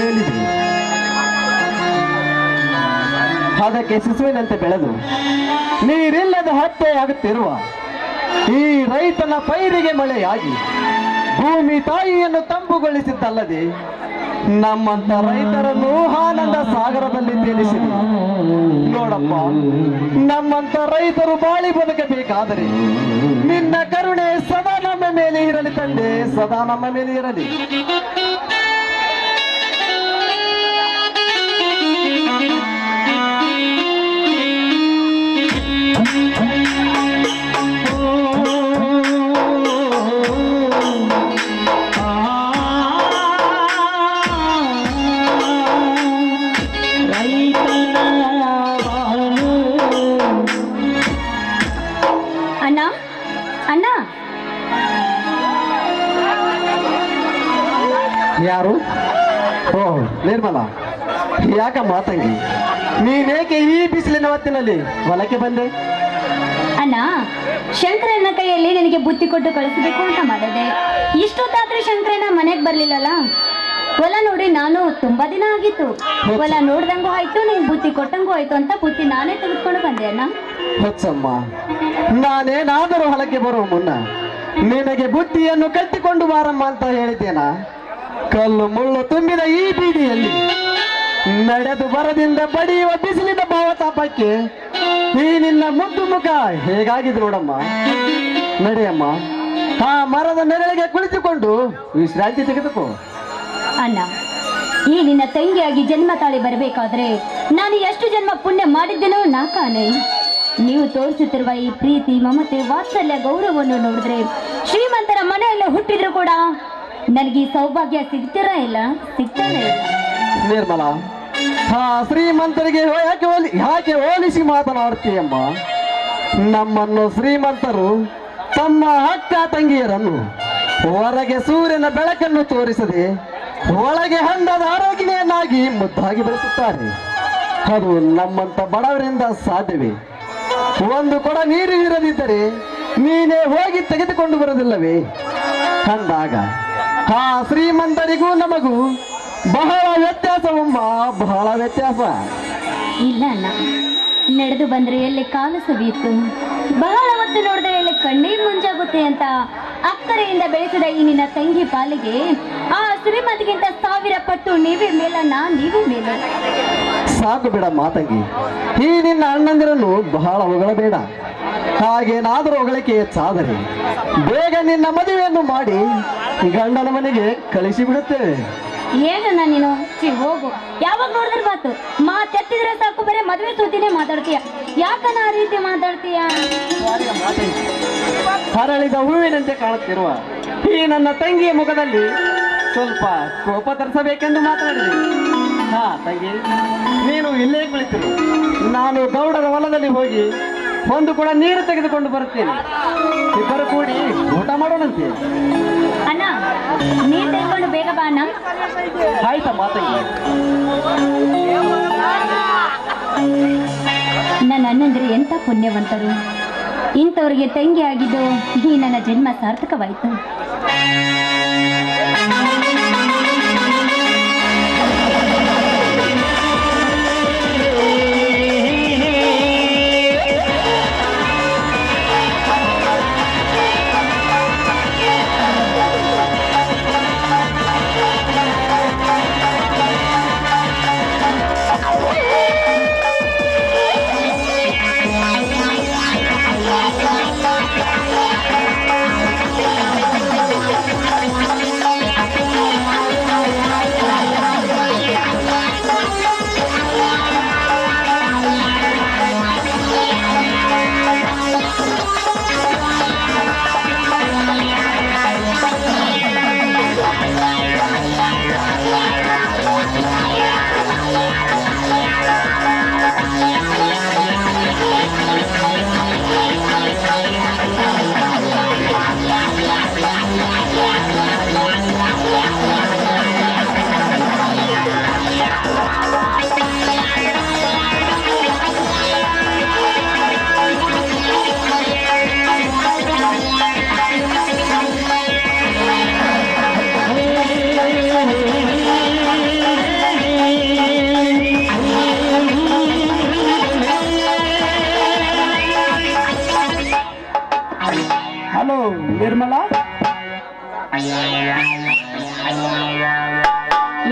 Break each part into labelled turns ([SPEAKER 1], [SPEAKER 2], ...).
[SPEAKER 1] ಮೇಲಿದೆ ಅದಕ್ಕೆ ಶಿಶುವಿನಂತೆ ಬೆಳೆದು ನೀರಿಲ್ಲದ ಹತ್ಯೆಯಾಗುತ್ತಿರುವ ಈ ರೈತನ ಪೈರಿಗೆ ಮಳೆಯಾಗಿ ಭೂಮಿ ತಾಯಿಯನ್ನು ತಂಬುಗೊಳಿಸಿದ್ದಲ್ಲದೆ ನಮ್ಮಂತ ರೈತರನ್ನು ಆನಂದ ಸಾಗರದಲ್ಲಿ ತೇಲಿಸಿದೆ. ನೋಡಪ್ಪ, ನಮ್ಮಂತ ರೈತರು ಬಾಳಿ ಬದುಕಬೇಕಾದರೆ ನಿನ್ನ ಕರುಣೆ ಸದಾ ನಮ್ಮ ಮೇಲೆ ಇರಲಿ ತಂದೆ, ಸದಾ ನಮ್ಮ ಮೇಲೆ ಇರಲಿ. ನಿರ್ಮಲ ಯಾಕ ಮಾತಂಗಿ? ನೀನೇಕೆ ಈ ಬಿಸಿಲಿನ ಹೊತ್ತಿನಲ್ಲಿ ಹೊಲಕ್ಕೆ ಬಂದೆ?
[SPEAKER 2] ಅಣ್ಣ ಶಂಕರನ ಕೈಯಲ್ಲಿ ನಿನಗೆ ಬುತ್ತಿ ಕೊಟ್ಟು ಕಳಿಸಬೇಕು ಅಂತ ಮಾಡಿದೆ. ಇಷ್ಟೊತ್ತಾದ್ರೆ ಶಂಕರನ ಮನೆಗೆ ಬರ್ಲಿಲ್ಲಲ್ಲ? ಹೊಲ ನೋಡಿ ನಾನು ತುಂಬಾ ದಿನ ಆಗಿತ್ತು. ಹೊಲ ನೋಡ್ದಂಗೂ ಆಯ್ತು ನಿಂಗೆ ಬುತ್ತಿ ಕೊಟ್ಟಂಗೂ ಆಯ್ತು ಅಂತ ಬುತ್ತಿ ನಾನೇ ತೆಗೆದುಕೊಂಡು ಬಂದೆ ಅಣ್ಣ.
[SPEAKER 1] ಹೊಚ್ಚಮ್ಮ ನಾನೇನಾದರೂ ಹೊಲಕ್ಕೆ ಬರುವ ಮುನ್ನ ನಿನಗೆ ಬುತ್ತಿಯನ್ನು ಕಟ್ಟಿಕೊಂಡು ಬಾರಮ್ಮ ಅಂತ ಹೇಳಿದ್ದೇನಾ? ಕಲ್ಲು ಮುಳ್ಳು ತುಂಬಿದ ಈ ಬೀದಿಯಲ್ಲಿ ನಡೆದು ಬರದಿಂದ ಬಡಿಯುವ ಬಿಸಿಲಿನ ಭಾವತಾಪಕ್ಕೆ ಈ ನಿನ್ನ ಮುದ್ದು ಮುಖ ಹೇಗಾಗಿದೆ ನೋಡಮ್ಮ? ನಡೆಯಮ್ಮ. ಆ ಮರದ ನೆರಳಿಗೆ ಕುಳಿತುಕೊಂಡು ವಿಶ್ರಾಂತಿ ತೆಗೆದುಕೋ.
[SPEAKER 2] ಅಣ್ಣ, ಈ ನಿನ್ನ ತಂಗಿಯಾಗಿ ಜನ್ಮ ತಾಳಿ ಬರಬೇಕಾದ್ರೆ ನಾನು ಎಷ್ಟು ಜನ್ಮ ಪುಣ್ಯ ಮಾಡಿದ್ದೇನೋ ನಾ ಕಾಣೆ ನೀವು ತೋರಿಸುತ್ತಿರುವ ಈ ಪ್ರೀತಿ, ಮಮತೆ, ವಾತ್ಸಲ್ಯ, ಗೌರವವನ್ನು ನೋಡಿದ್ರೆ ಶ್ರೀಮಂತರ ಮನೆಯಲ್ಲೇ ಹುಟ್ಟಿದ್ರು ಕೂಡ ನನಗೆ ಈ ಸೌಭಾಗ್ಯ ಸಿಗ್ತಿರ ಇಲ್ಲ? ಸಿಗ್ತಾನೆ ಇಲ್ಲ.
[SPEAKER 1] ನಿರ್ಮಲ ಹಾ ಶ್ರೀಮಂತರಿಗೆ ಯಾಕೆ ಹೋಲಿ, ಯಾಕೆ ಹೋಲಿಸಿ ಮಾತನಾಡ್ತೀಯಮ್ಮ ನಮ್ಮನ್ನು ಶ್ರೀಮಂತರು ತಮ್ಮ ಅಕ್ಕ ತಂಗಿಯರನ್ನು ಹೊರಗೆ ಸೂರ್ಯನ ಬೆಳಕನ್ನು ತೋರಿಸದೆ ಒಳಗೆ ಹಂಡದ ಆರೋಗ್ಯನಾಗಿ ಮುದ್ದಾಗಿ ಬೆಳೆಸುತ್ತಾರೆ. ಅದು ನಮ್ಮಂತ ಬಡವರಿಂದ ಸಾಧ್ಯವೇ? ಒಂದು ಕೊಡ ನೀರು ಇರದಿದ್ದರೆ ನೀನೇ ಹೋಗಿ ತೆಗೆದುಕೊಂಡು ಬರೋದಿಲ್ಲವೇ ಅಂದಾಗ ಆ ಶ್ರೀಮಂತರಿಗೂ ನಮಗೂ ಬಹಳ ವ್ಯತ್ಯಾಸವಮ್ಮ ಬಹಳ ವ್ಯತ್ಯಾಸ.
[SPEAKER 2] ಇಲ್ಲ ಅಣ್ಣ ನಡೆದು ಬಂದ್ರೆ ಎಲ್ಲಿ ಕಾಲು ಸವಿಯಿತು ಬಹಳ ಹೊತ್ತು ನೋಡಿದ್ರೆ ಎಲ್ಲಿ ಕಣ್ಣೀರ್ ಮುಂಜಾಗುತ್ತೆ ಅಂತ ಅಕ್ಕರೆಯಿಂದ ಬೆಳೆಸಿದ ಈ ನಿನ್ನ ತಂಗಿ ಪಾಲಿಗೆ ಆ ಶ್ರೀಮತಿಗಿಂತ ಸಾವಿರ ಪಟ್ಟು ನೀವೇ ಮೇಲಣ್ಣ ನೀವೇ ಮೇಲ.
[SPEAKER 1] ಸಾಕು ಬೇಡ ಮಾತಂಗಿ ಈ ನಿನ್ನ ಅಣ್ಣಂದಿರನ್ನು ಬಹಳ ಹೊಗಳಬೇಡ. ಹಾಗೇನಾದರೂ ಹೊಗಳಿಕೆ ಹೆಚ್ಚಾದರೆ ಬೇಗ ನಿನ್ನ ಮದುವೆಯನ್ನು ಮಾಡಿ ಗಂಡನ ಮನೆಗೆ ಕಳಿಸಿ ಬಿಡುತ್ತೇವೆ
[SPEAKER 2] ಏನಣ್ಣ ನೀನು? ಛೀ, ಹೋಗು. ಯಾವಾಗ ನೋಡಿದ್ರೆ ಮಾತು? ಮಾತೆತ್ತಿದ್ರೆ ಸಾಕು ಬರೀ ಮದುವೆ ಸುದ್ದಿನೇ ಮಾತಾಡ್ತೀಯ. ಯಾಕನ ಆ ರೀತಿ ಮಾತಾಡ್ತೀಯ?
[SPEAKER 1] ಹರಳಿದ ಹೂವಿನಂತೆ ಕಾಣುತ್ತಿರುವ ಈ ನನ್ನ ತಂಗಿಯ ಮುಖದಲ್ಲಿ ಸ್ವಲ್ಪ ಕೋಪ ತರಿಸಬೇಕೆಂದು ಮಾತನಾಡಿದೆ
[SPEAKER 3] ಹಾ ತಂಗಿ ನೀನು ಇಲ್ಲೇ ಕುಳಿತಿರು. ನಾನು ಗೌಡರ ಹೊಲದಲ್ಲಿ ಹೋಗಿ ಒಂದು ಕೂಡ ನೀರು ತೆಗೆದುಕೊಂಡು ಬರುತ್ತೇನೆ. ಇಬ್ಬರು ಕೂಡಿ ಊಟ ಮಾಡೋಣಂತೆ.
[SPEAKER 2] ಅಣ್ಣ ನೀರ್ ತೆಗೆದುಕೊಂಡು ಬೇಗ ಬಾ ಅಣ್ಣ.
[SPEAKER 3] ಆಯ್ತಮ್ಮ ತಂಗಿ
[SPEAKER 2] ನನ್ನ ಅಣ್ಣಂದ್ರೆ ಎಂಥ ಪುಣ್ಯವಂತರು. ಇಂಥವ್ರಿಗೆ ತಂಗಿ ಆಗಿದ್ದು ಈ ನನ್ನ ಜನ್ಮ ಸಾರ್ಥಕವಾಯಿತು.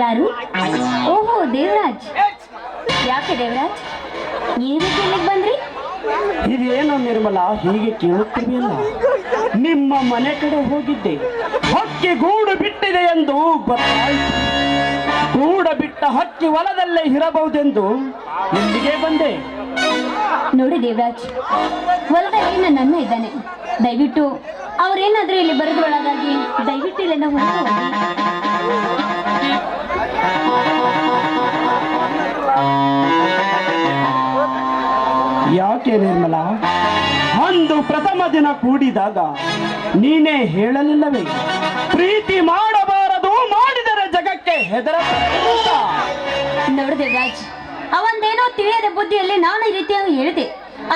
[SPEAKER 2] ಯಾರು? ಓಹೋ ದೇವರಾಜ್. ಯಾಕೆ ದೇವರಾಜ್? ಈ ರೀತಿ ಇಲ್ಲಿಗೆ ಬಂದ್ರಿ?
[SPEAKER 3] ಇದೇನು ನಿರ್ಮಲ? ಹೀಗೆ ಕೇಳುತ್ತಿವೆಯಲ್ಲ ನಿಮ್ಮ ಮನೆ ಕಡೆ ಹೋಗಿದ್ದೆ. ಹಕ್ಕಿ ಗೂಡು ಬಿಟ್ಟಿದೆ ಎಂದು ಗೊತ್ತಾಯಿತು. ಗೂಡ ಬಿಟ್ಟ ಹಕ್ಕಿ ಹೊಲದಲ್ಲೇ ಇರಬಹುದೆಂದು ಇಲ್ಲಿಗೆ ಬಂದೆ.
[SPEAKER 2] ನೋಡಿ ದೇವರಾಜ್ ಹೊಲದಲ್ಲಿ ನನ್ನ ಇದ್ದಾನೆ. ದಯವಿಟ್ಟು ಅವ್ರೇನಾದ್ರೂ ಇಲ್ಲಿ ಬರೆದೊಳಗಾಗಿ ದಯವಿಟ್ಟು ಇಲ್ಲಿಂದ ಹೊರಟು ಹೋಗಿ.
[SPEAKER 3] ಯಾಕೆ ನಿರ್ಮಲ? ಅಂದು ಪ್ರಥಮ ದಿನ ಕೂಡಿದಾಗ ನೀನೇ ಹೇಳಲಿಲ್ಲವೇ? ಪ್ರೀತಿ ಮಾಡಬಾರದು ಮಾಡಿದರೆ ಜಗಕ್ಕೆ ಹೆದರ
[SPEAKER 2] ನೋಡಿದೆ ರಾಜ್ ಅವಂದೇನೋ ತಿಳಿಯದ ಬುದ್ಧಿಯಲ್ಲಿ ನಾನು ಈ ರೀತಿಯಾಗಿ ಹೇಳಿದೆ.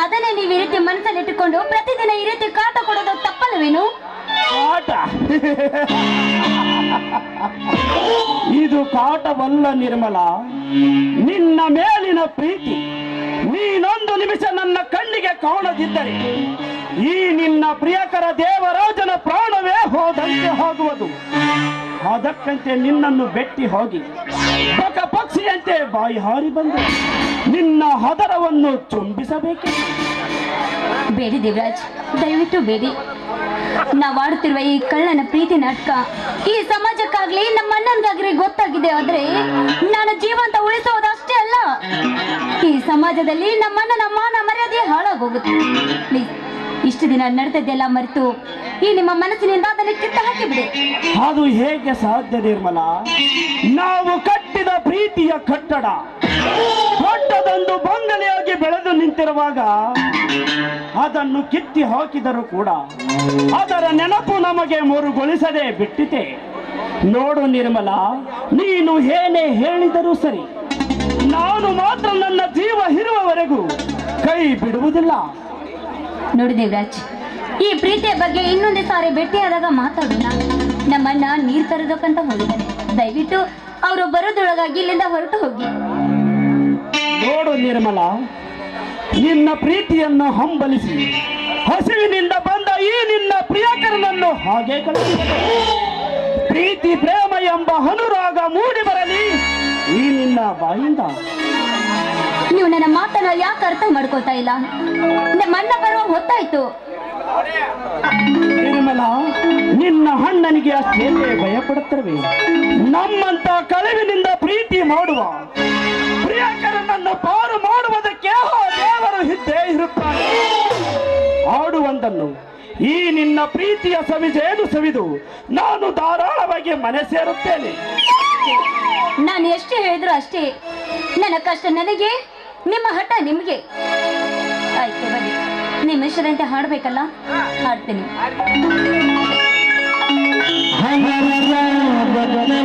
[SPEAKER 2] ಅದನ್ನೇ ನೀವು ಈ ರೀತಿ ಮನಸ್ಸಲ್ಲಿಟ್ಟುಕೊಂಡು ಪ್ರತಿದಿನ ಈ ರೀತಿ ಕಾಟ ಕೊಡೋದು ತಪ್ಪಲ್ವೇನು?
[SPEAKER 3] ಕಾಟ? ಇದು ಕಾಟವಲ್ಲ ನಿರ್ಮಲ. ನಿನ್ನ ಮೇಲಿನ ಪ್ರೀತಿ, ನೀನೊಂದು ನಿಮಿಷ ನನ್ನ ಕಣ್ಣಿಗೆ ಕಾಣದಿದ್ದರೆ, ಈ ನಿನ್ನ ಪ್ರಿಯಕರ ದೇವರಾಜನ ಪ್ರಾಣವೇ ಹೋದಂತೆ ಹೋಗುವುದು. ಅದಕ್ಕಂತೆ ನಿನ್ನನ್ನು ಬೆಟ್ಟಿ ಹೋಗಿ ಬಕ ಪಕ್ಷಿಯಂತೆ ಬಾಯಿ ಹಾರಿ ಬಂದು ನಿನ್ನ ಹದರವನ್ನು ಚುಂಬಿಸಬೇಕೆ
[SPEAKER 2] ಬೇಡಿ ದೇವರಾಜ್, ದಯವಿಟ್ಟು ಬೇಡಿ. ನಾವು ಆಡುತ್ತಿರುವ ಈ ಕಳ್ಳನ ಪ್ರೀತಿ ನಾಟಕ ಈ ಸಮಾಜಕ್ಕಾಗ್ಲಿ ನಮ್ಮ ಅಣ್ಣನ್ಗಾಗ್ಲಿ ಗೊತ್ತಾಗಿದೆ ಆದ್ರೆ ನಾನು ಜೀವಂತ ಉಳಿಸೋದು ಅಷ್ಟೇ ಅಲ್ಲ. ಈ ಸಮಾಜದಲ್ಲಿ ನಮ್ಮ ಅಣ್ಣನ ಮಾನ ಮರ್ಯಾದೆ ಹಾಳಾಗೋಗುತ್ತೆ. ಪ್ಲೀಸ್, ಇಷ್ಟು ದಿನ ನಡೆದದ್ದೆಲ್ಲ ಮರೆತು ಈ ನಿಮ್ಮ ಮನಸ್ಸಿನಿಂದ ಅದನ್ನು ಕಿತ್ತ ಹಾಕಿಬಿಡಿ.
[SPEAKER 3] ಅದು ಹೇಗೆ ಸಾಧ್ಯ ನಿರ್ಮಲ? ನಾವು ಕಟ್ಟಿದ ಪ್ರೀತಿಯ ಕಟ್ಟಡ. ದೊಡ್ಡದೊಂದು ಬಂಗಲೆಯಾಗಿ ಬೆಳೆದು ನಿಂತಿರುವಾಗ ಅದನ್ನು ಕಿತ್ತಿ ಹಾಕಿದರೂ ಕೂಡ ಅದರ ನೆನಪು ನಮಗೆ ಮರುಗೊಳಿಸದೆ ಬಿಟ್ಟಿತೆ ನೋಡು ನಿರ್ಮಲ ನೀನು ಏನೇ ಹೇಳಿದರೂ ಸರಿ ನಾನು ಮಾತ್ರ ನನ್ನ ಜೀವ ಇರುವವರೆಗೂ ಕೈ ಬಿಡುವುದಿಲ್ಲ.
[SPEAKER 2] ನೋಡಿ ದೇವರಾಜ್ ಈ ಪ್ರೀತಿಯ ಬಗ್ಗೆ ಇನ್ನೊಂದು ಸಾರಿ ಭೇಟಿಯಾದಾಗ ಮಾತಾಡೋಣ. ನಮ್ಮನ್ನ ನೀರ್ ತರದಕ್ಕಂತ ಹೋಗಿದ್ದಾನೆ. ದಯವಿಟ್ಟು ಅವರು ಬರೋದ್ರೊಳಗಾಗಿ ಇಲ್ಲಿಂದ ಹೊರಟು ಹೋಗಿ.
[SPEAKER 3] ನೋಡು ನಿರ್ಮಲ ನಿನ್ನ ಪ್ರೀತಿಯನ್ನು ಹಂಬಲಿಸಿ. ಹಸಿವಿನಿಂದ ಬಂದ ಈ ನಿನ್ನ ಪ್ರಿಯಕರನನ್ನು ಹಾಗೆ ಪ್ರೀತಿ ಪ್ರೇಮ ಎಂಬ ಅನುರಾಗ ಮೂಡಿ ಬರಲಿ. ಈ ನಿನ್ನ ಬಾಯಿಂದ.
[SPEAKER 2] ನೀವು ನನ್ನ ಮಾತನ್ನ ಯಾಕೆ ಅರ್ಥ ಮಾಡ್ಕೋತಾ ಇಲ್ಲ? ನಮ್ಮ ಅಣ್ಣ ಬರುವ ಹೊತ್ತಾಯ್ತು.
[SPEAKER 3] ನಿರ್ಮಲ ನಿನ್ನ ಅಣ್ಣನಿಗೆ ಭಯ ಭಯಪಡುತ್ತಿರುವೆ ನಮ್ಮಂತ ಕಳವಿನಿಂದ ಪ್ರೀತಿ ಮಾಡುವ ಪ್ರಿಯಕರನನ್ನು ಪಾರು ಮಾಡುವುದಕ್ಕೆ ದೇವರು ಇದ್ದೇ ಇರುತ್ತಾನೆ. ಆಡುವಂದನ್ನು ಈ ನಿನ್ನ ಪ್ರೀತಿಯ ಸವಿಜೇನು ಸವಿದು ನಾನು ಧಾರಾಳವಾಗಿ ಮನೆ ಸೇರುತ್ತೇನೆ.
[SPEAKER 2] ನಾನು ಎಷ್ಟು ಹೇಳಿದ್ರು ಅಷ್ಟೇ. ನನ್ನ ಕಷ್ಟ ನನಗೆ, ನಿಮ್ಮ ಹಠ ನಿಮಗೆ. ನಿಮ್ಮ ಹಾಡಬೇಕಲ್ಲ? ಹಾಡ್ತೀನಿ.
[SPEAKER 4] ಕರುಣೆ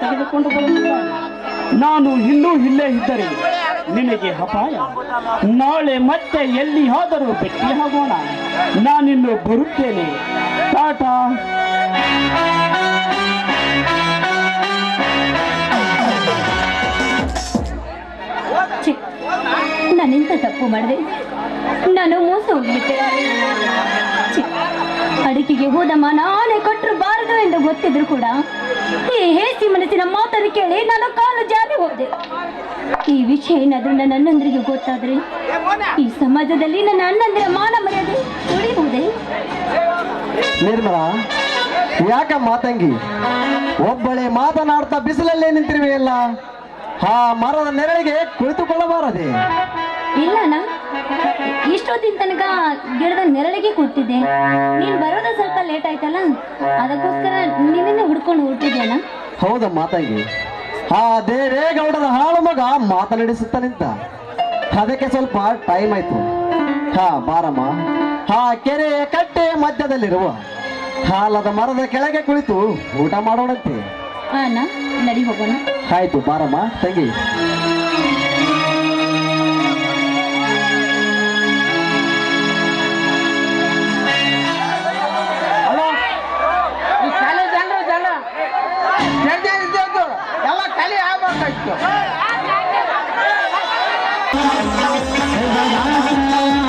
[SPEAKER 5] ತೆಗೆದುಕೊಂಡು ಬರುತ್ತಿದ್ದಾನೆ ನಾನು ಇನ್ನೂ ಇಲ್ಲೇ ಇದ್ದರೆ ನಿನಗೆ ಅಪಾಯ. ನಾಳೆ ಮತ್ತೆ ಎಲ್ಲಿ ಆದರೂ ಭೇಟಿ ಆಗೋಣ. ನಾನಿನ್ನು ಬರುತ್ತೇನೆ. ಟಾಟಾ.
[SPEAKER 2] ನಾನಿಂತ ತಪ್ಪು ಮಾಡಿದೆ? ನಾನು ಮೋಸ ಹೋಗ್ಬಿಟ್ಟೆ. ಅಡಿಕೆಗೆ ಹೋದಮ್ಮ ನಾನೇ ಕೊಟ್ಟರು ಬಾರದು ಎಂದು ಗೊತ್ತಿದ್ರು ಕೂಡ ಈ ಹೇಸಿ ಮನಸ್ಸಿನ ಮಾತನ್ನು ಕೇಳಿ ನಾನು ಕಾಲು ಜಾರಿ ಹೋದೆ. ಈ ವಿಷಯ ಏನಾದ್ರೂ ನನ್ನ ಅಣ್ಣಂದ್ರಿಗೆ ಗೊತ್ತಾದ್ರೆ ಈ ಸಮಾಜದಲ್ಲಿ ನನ್ನ ಅಣ್ಣಂದ್ರೆ ಮಾನ ಮರ್ಯಾದೆ ಉಳಿಬಹುದೇ?
[SPEAKER 1] ನಿರ್ಮಲ ಯಾಕ ಮಾತಂಗಿ? ಒಬ್ಬಳೆ ಮಾತನಾಡ್ತಾ ಬಿಸಿಲಲ್ಲೇ ನಿಂತಿರುವೆಯಲ್ಲ ಆ ಮರದ ನೆರಳಿಗೆ ಕುಳಿತುಕೊಳ್ಳಬಾರದೆ?
[SPEAKER 2] ಇಲ್ಲ ಅಣ್ಣ. ಇಷ್ಟೊತ್ತಿನ ತನಕ ಗಿಡದ ನೆರಳಿಗೆ ಕೂತಿದ್ದೆ. ನೀನ್ ಬರೋದ ಸ್ವಲ್ಪ ಲೇಟ್ ಆಯ್ತಲ್ಲ? ಅದಕ್ಕೋಸ್ಕರ ನಿನ್ನೆ ಹುಡ್ಕೊಂಡು ಹೊರಟಿದ್ದೇನ?
[SPEAKER 1] ಹೌದ ಮಾತಂಗಿ ಆ ದೇವೇಗೌಡರ ಹಾಳು ಮಗ ಮಾತನಾಡಿಸುತ್ತ ನಿಂತ. ಅದಕ್ಕೆ ಸ್ವಲ್ಪ ಟೈಮ್ ಆಯ್ತು. ಹಾ ಬಾರಮ್ಮ. ಆ ಕೆರೆ ಕಟ್ಟೆ ಮಧ್ಯದಲ್ಲಿರುವ ಹಾಲದ ಮರದ ಕೆಳಗೆ ಕುಳಿತು ಊಟ ಮಾಡೋಣಂತೆ.
[SPEAKER 2] ನಡಿ ಹೋಗೋಣ.
[SPEAKER 1] ಆಯ್ತು ಬಾರಮ್ಮ ತಂಗಿ.
[SPEAKER 5] Thank you.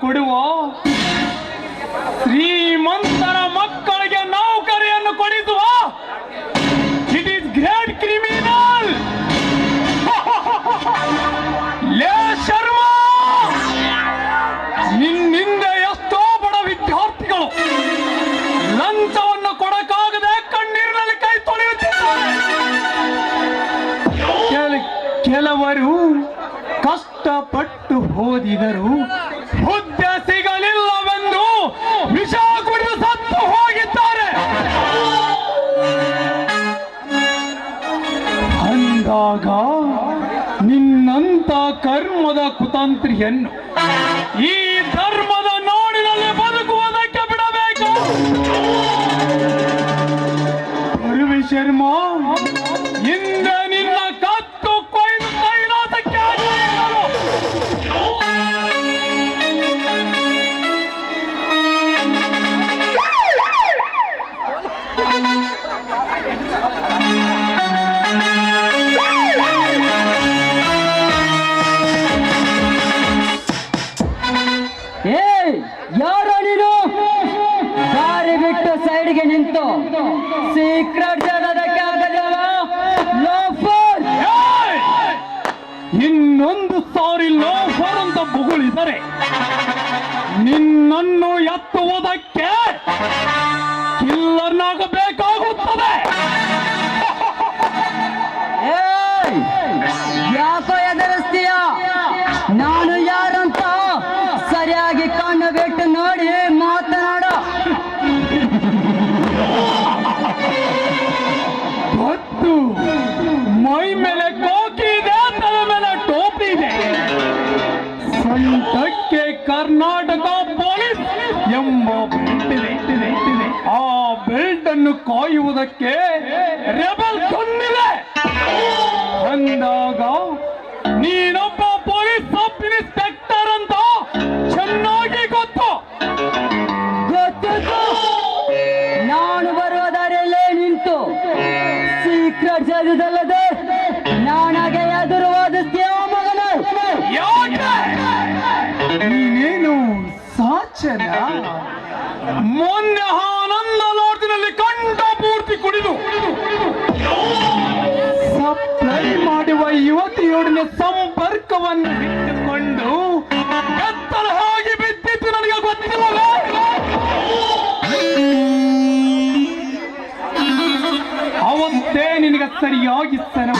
[SPEAKER 5] ಕೊಡುವ? ಶ್ರೀಮಂತರ ಮಕ್ಕಳಿಗೆ ನೌಕರಿಯನ್ನು ಕೊಡಿಸುವ? ಇಟ್ ಈಸ್ ಗ್ರೇಟ್ ಕ್ರಿಮಿನಲ್ ಲೇ ಶರ್ಮಾ! ನಿನ್ನಿಂದ ಎಷ್ಟೋ ಬಡ ವಿದ್ಯಾರ್ಥಿಗಳು ಲಂಚವನ್ನು ಕೊಡಕ್ಕಾಗದೆ ಕಣ್ಣೀರಿನಲ್ಲಿ ಕೈ ತೊಳೆಯುತ್ತಿದ್ದಾರೆ. ಕೆಲ- ಕೆಲವರು ಕಷ್ಟಪಟ್ಟು ಓದಿದರು. ಹುದ್ದೆ ಸಿಗಲಿಲ್ಲವೆಂದು ವಿಷ ಕುಡಿದು ಸತ್ತು ಹೋಗಿದ್ದಾರೆ. ಅಂದಾಗ ನಿನ್ನಂತ ಕರ್ಮದ ಕುತಂತ್ರಿಯನ್ನು ಈ ಧರ್ಮದ ನಾಡಿನಲ್ಲಿ ಬದುಕುವುದಕ್ಕೆ ಬಿಡಬೇಕು. ಶರ್ಮಾ
[SPEAKER 6] ಸೀಕ್ರೆಟ್ ಜನರ
[SPEAKER 5] ಕಾಗದವ ಲೋಫರ್! ಇನ್ನೊಂದು ಸಾರಿ ಲೋಫರ್ ಅಂತ ಬುಗುಳಿದರೆ ನಿನ್ನನ್ನು ಎತ್ತುವುದಕ್ಕೆ ಕಿಲ್ಲರ್ನಾಗಬೇಕು ಕರ್ನಾಟಕ ಪೊಲೀಸ್ ಎಂಬ ಆ ಬೆಲ್ಟ್ ಅನ್ನು ಕಾಯುವುದಕ್ಕೆ ರೆಬಲ್ ಬಂದಿದೆ ಅಂದಾಗ ಸರಿಯಾಗಿ ಸನ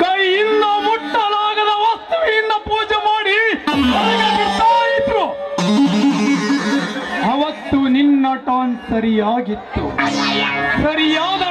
[SPEAKER 5] ಕೈಯಿಂದ ಮುಟ್ಟಲಾಗದ ವಸ್ತುವಿನಿಂದ ಪೂಜೆ ಮಾಡಿ ಅವತ್ತು ನಿನ್ನ ಟಾನ್ ಸರಿಯಾಗಿತ್ತು. ಸರಿಯಾದ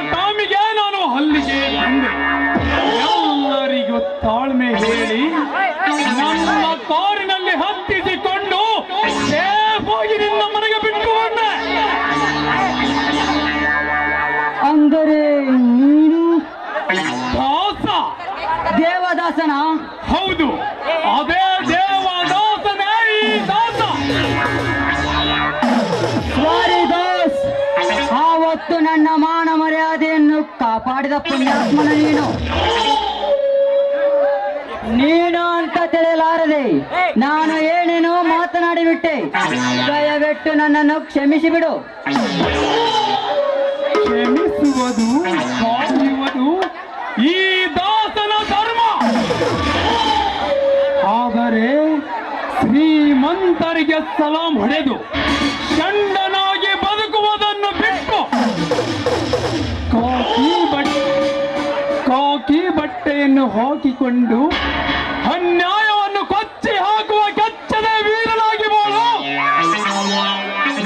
[SPEAKER 6] ಆವತ್ತು ನನ್ನ ಮಾನ ಮರ್ಯಾದೆಯನ್ನು ಕಾಪಾಡಿದ ಪುಣ್ಯಾತ್ಮನ ನೀನು. ನೀನು ಅಂತ ತಿಳಿಯಲಾರದೆ ನಾನು ಏನೇನೋ ಮಾತನಾಡಿಬಿಟ್ಟೆ. ದಯವಿಟ್ಟು ನನ್ನನ್ನು ಕ್ಷಮಿಸಿ ಬಿಡು
[SPEAKER 5] ಕ್ಷಮಿಸುವುದು ಈ ದಾಸನ ಧರ್ಮ. ಆದರೆ ಶ್ರೀಮಂತರಿಗೆ ಸಲಾಂ ಹೊಡೆದು ಚಂಡನಾಗಿ ಬಟ್ಟೆಯನ್ನು ಹಾಕಿಕೊಂಡು ಅನ್ಯಾಯವನ್ನು ಕೊಚ್ಚಿ ಹಾಕುವ ಕೆಚ್ಚದ ವೀರನಾಗಿ ಬಾಳು.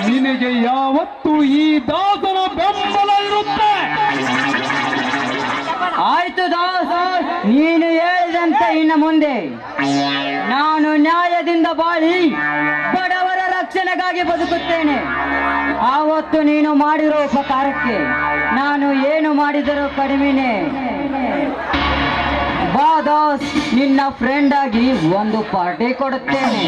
[SPEAKER 5] ನಿನಗೆ ಯಾವತ್ತು ಈ ದಾಸನ ಬೆಂಬಲ ಇರುತ್ತೆ.
[SPEAKER 6] ಆಯ್ತು ದಾಸ, ನೀನು ಹೇಳಿದಂತೆ ಇನ್ನು ಮುಂದೆ. ನಾನು ನ್ಯಾಯದಿಂದ ಬಾಳಿ ಬಡವರ ರಕ್ಷಣೆಗಾಗಿ ಬದುಕುತ್ತೇನೆ. ಆವತ್ತು ನೀನು ಮಾಡಿರೋ ಉಪಕಾರಕ್ಕೆ ನಾನು ಏನು ಮಾಡಿದರೂ ಕಡಿಮೆನೆ. ದಾಸ್ ನಿನ್ನ ಫ್ರೆಂಡ್ ಆಗಿ ಒಂದು ಪಾರ್ಟಿ ಕೊಡುತ್ತೇನೆ.